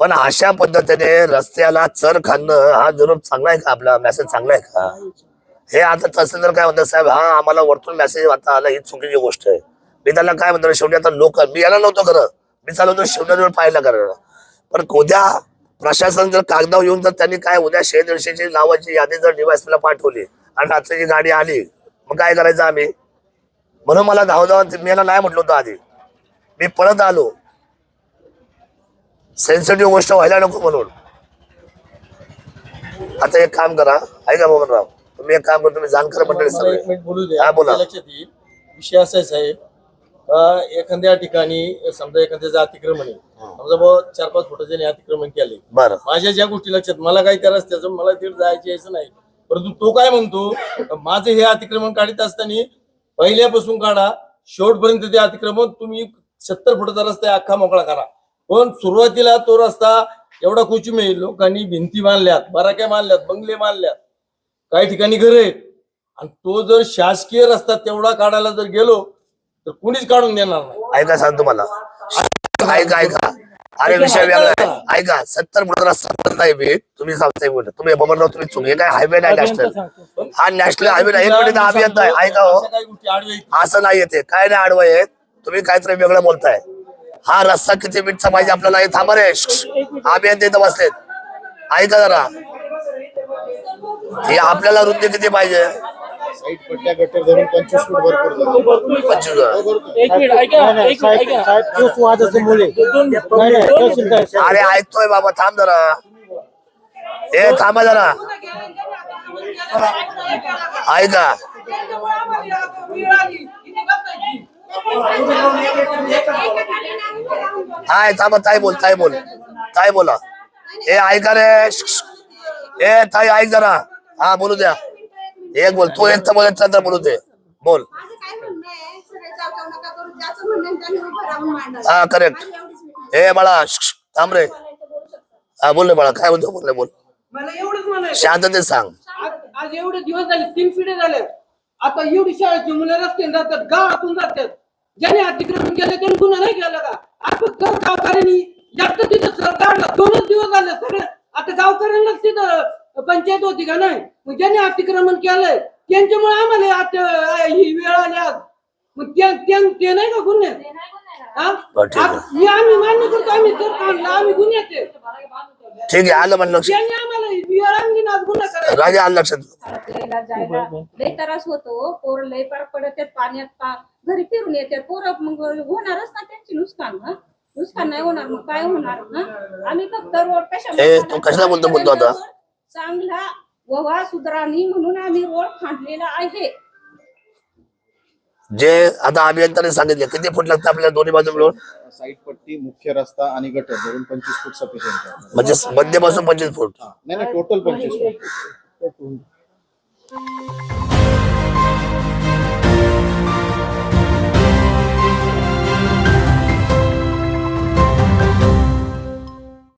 पण अशा पद्धतीने रस्त्याला चर खाणं हा जरूर चांगला आहे का? आपला मेसेज चांगला आहे का? हे आता तसं जर काय म्हणतात साहेब हा आम्हाला वरतून मेसेज आता आला ही चुकीची गोष्ट आहे. मी त्याला काय म्हणतो शेवटी आता लोक मी यायला नव्हतो खरं मी चालवतो शेवटी पाहायला खरं पण उद्या प्रशासन जर कागदावर येऊन जर त्यांनी काय उद्या शे दीडशेची नावाची यादी जर डिवाइसला पाठवली आणि रात्रीची गाडी आली मग काय करायचं आम्ही? म्हणून मला धाव धाव मी याला नाही म्हटलं होतं आधी. मी परत आलो. सेन्सिटिव्ह गोष्ट व्हायला नको म्हणून. आता एक काम करा. ऐका मोहनराव? तुम्ही एक काम करा तुम्ही जाणकार मंडळी मला एक सगळे. मिनिट बोलू हा, बोला. आपल्या लक्षात येईल. विषय असा आहे साहेब एखाद्या ठिकाणी समजा एखाद्याचं अतिक्रमण आहे समजा बुवा चार पाच फुटाचे अतिक्रमण केले. बरं. माझ्या ज्या गोष्टी लक्षात मला काही त्या रस्त्याचं मला तिथे जायचं यायचं नाही. परंतु तो काय म्हणतो माझे हे अतिक्रमण काढत असताना पहिल्यापासून काढा शेवटपर्यंत ते अतिक्रमण तुम्ही सत्तर फुटाचा रस्ता आहे, अख्खा मोकळा करा. पण सुरुवातीला तो रस्ता एवढा कुचूम आहे लोकांनी भिंती बांधल्यात बराक्या बांधल्यात बंगले बांधल्यात काही ठिकाणी घर आहेत. आणि तो जर शासकीय रस्ता तेवढा काढायला जर गेलो तर कुणीच काढून देणार नाही. ऐका सांगतो मला ऐका ऐका. अरे विषय वेगळा आहे. ऐका सत्तर फुट रस्ता तुम्ही सांगताय बोल तुम्ही बबनराव तुम्ही चुक हे काय हायवे नाही नॅशनल हा नॅशनल हायवे नाही. एक मिनिट आम्ही येत नाही ऐका हो. असं नाही येते. काय नाही आडवं येत. तुम्ही काहीतरी वेगळं बोलताय. हा रस्ता किती मिनिटचा पाहिजे आपल्याला? हे थांबा रे. आम्ही बसलेत. ऐका जरा. हे आपल्याला रुंदी किती पाहिजे? ऐका अरे ऐकतोय बाबा थांब जरा. ए थांबा जरा. ऐका. हाय थांबा ताई बोल ताई बोल. ताई बोला. ए ऐका रे ए ताई ऐक जरा. हा बोलू द्या. एक बोल तू एक तर बोलत तर बोलू दे. बोल. हा करेक्ट ए बाळा थांब रे. हा बोल रे बाळा काय बोलतो बोल रे, बोल. शांततेत सांग. आज आज एवढे दिवस झाले तीन पिढे झाले आता एवढी शाळेची मुलं रस्त्याने जातात गावातून जातात. ज्याने अतिक्रमण केलं त्याने गुन्हा नाही केला का? आज फक्त गावकऱ्यांनी जास्त तिथं सर काढला? दोनच दिवस झाले सगळे. आता गावकऱ्यांनाच तिथं पंचायत होती का नाही? मग ज्याने अतिक्रमण केलंय त्यांच्यामुळे आम्हाला आता ही वेळ आली आज. मग त्या- त्या- ते नाही का गुन्हे? हा? आम्ही मान्य करतो आम्ही जर काढला आम्ही गुन्ह्यात आहे. ठीक आहे आलं म्हणलं ना राजा आलं लक्षात लय त्रास होतो पोर लय पार पडत पाण्यात पा घरी फिरून येतात पोरं मग होणारच ना त्यांची नुकसान हं? नुकसान नाही होणार मग काय होणार हं? आम्ही फक्त रोड कशा कशाला बोलतो बोलतो आता? चांगला ववा सुधारानी म्हणून आम्ही रोड फाडलेला आहे जे आता अभियंत्याने सांगितले किती फूट लागतं आपल्याला दोन्ही बाजू मिळून साईड पट्टी मुख्य रस्ता आणि गटर धरून पंचवीस फूट सफिशियंट आहे. म्हणजे मध्यपासून पंचवीस फूट? हा. नाही नाही टोटल पंचवीस फूट.